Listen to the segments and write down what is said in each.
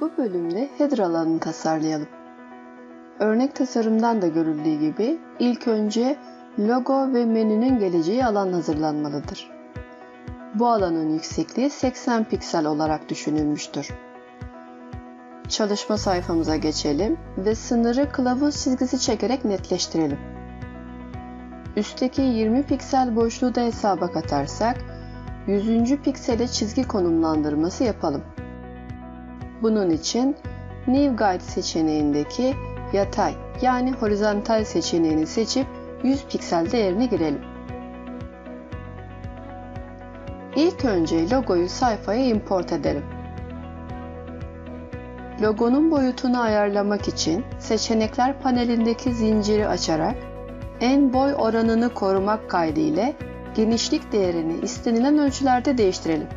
Bu bölümde header alanını tasarlayalım. Örnek tasarımdan da görüldüğü gibi ilk önce logo ve menünün geleceği alan hazırlanmalıdır. Bu alanın yüksekliği 80 piksel olarak düşünülmüştür. Çalışma sayfamıza geçelim ve sınırı kılavuz çizgisi çekerek netleştirelim. Üstteki 20 piksel boşluğu da hesaba katarsak 100. piksele çizgi konumlandırması yapalım. Bunun için New Guide seçeneğindeki yatay yani horizontal seçeneğini seçip 100 piksel değerini girelim. İlk önce logoyu sayfaya import edelim. Logonun boyutunu ayarlamak için seçenekler panelindeki zinciri açarak en boy oranını korumak kaydıyla genişlik değerini istenilen ölçülerde değiştirelim.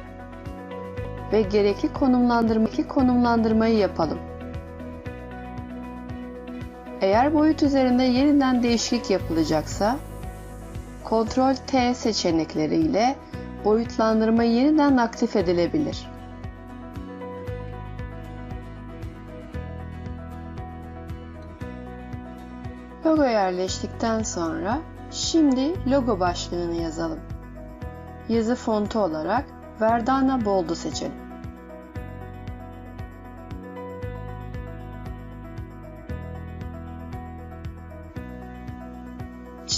Ve gerekli konumlandırma, konumlandırmayı yapalım. Eğer boyut üzerinde yeniden değişiklik yapılacaksa Ctrl T seçenekleriyle boyutlandırma yeniden aktif edilebilir. Logo yerleştikten sonra şimdi logo başlığını yazalım. Yazı fontu olarak Verdana Bold'u seçelim.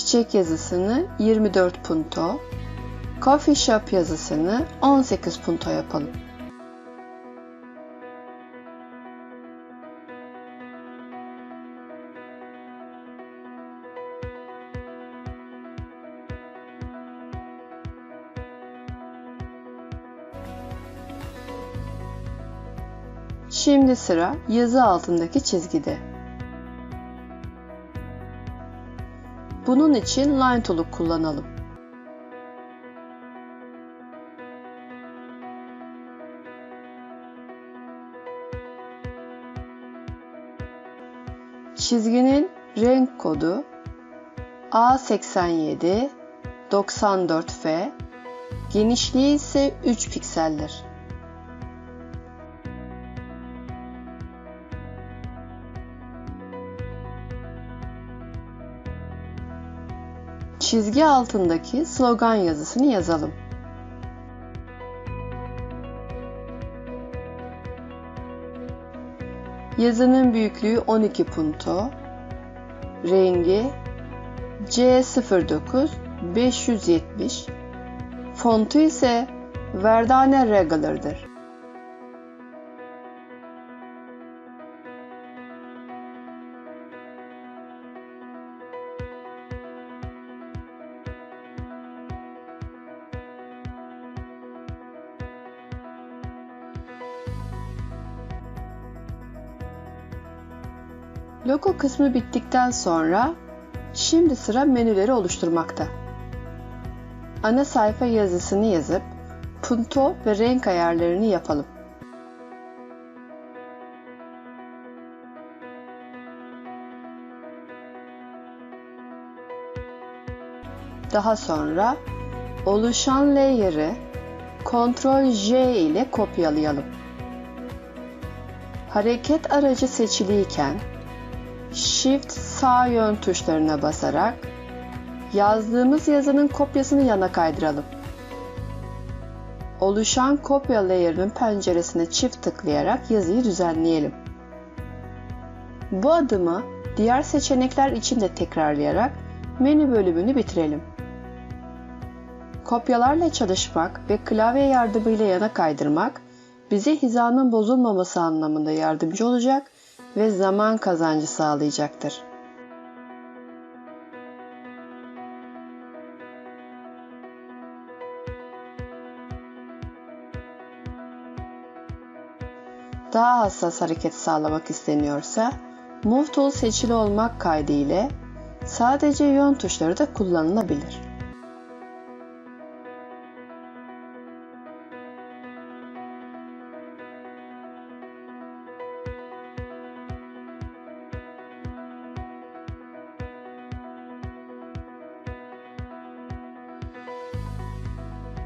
Çiçek yazısını 24 punto, Coffee Shop yazısını 18 punto yapalım. Şimdi sıra yazı altındaki çizgide. Bunun için Line Tool'u kullanalım. Çizginin renk kodu A87 94F, genişliği ise 3 pikseldir. Çizgi altındaki slogan yazısını yazalım. Yazının büyüklüğü 12 punto, rengi C09 570, fontu ise Verdane Regular'dır. Logo kısmı bittikten sonra şimdi sıra menüleri oluşturmakta. Ana sayfa yazısını yazıp punto ve renk ayarlarını yapalım. Daha sonra oluşan layer'ı Ctrl J ile kopyalayalım. Hareket aracı seçiliyken Shift sağ yön tuşlarına basarak yazdığımız yazının kopyasını yana kaydıralım. Oluşan kopya layer'ının penceresine çift tıklayarak yazıyı düzenleyelim. Bu adımı diğer seçenekler için de tekrarlayarak menü bölümünü bitirelim. Kopyalarla çalışmak ve klavye yardımıyla yana kaydırmak bize hizanın bozulmaması anlamında yardımcı olacak ve zaman kazancı sağlayacaktır. Daha hassas hareket sağlamak isteniyorsa Move Tool seçili olmak kaydıyla sadece yön tuşları da kullanılabilir.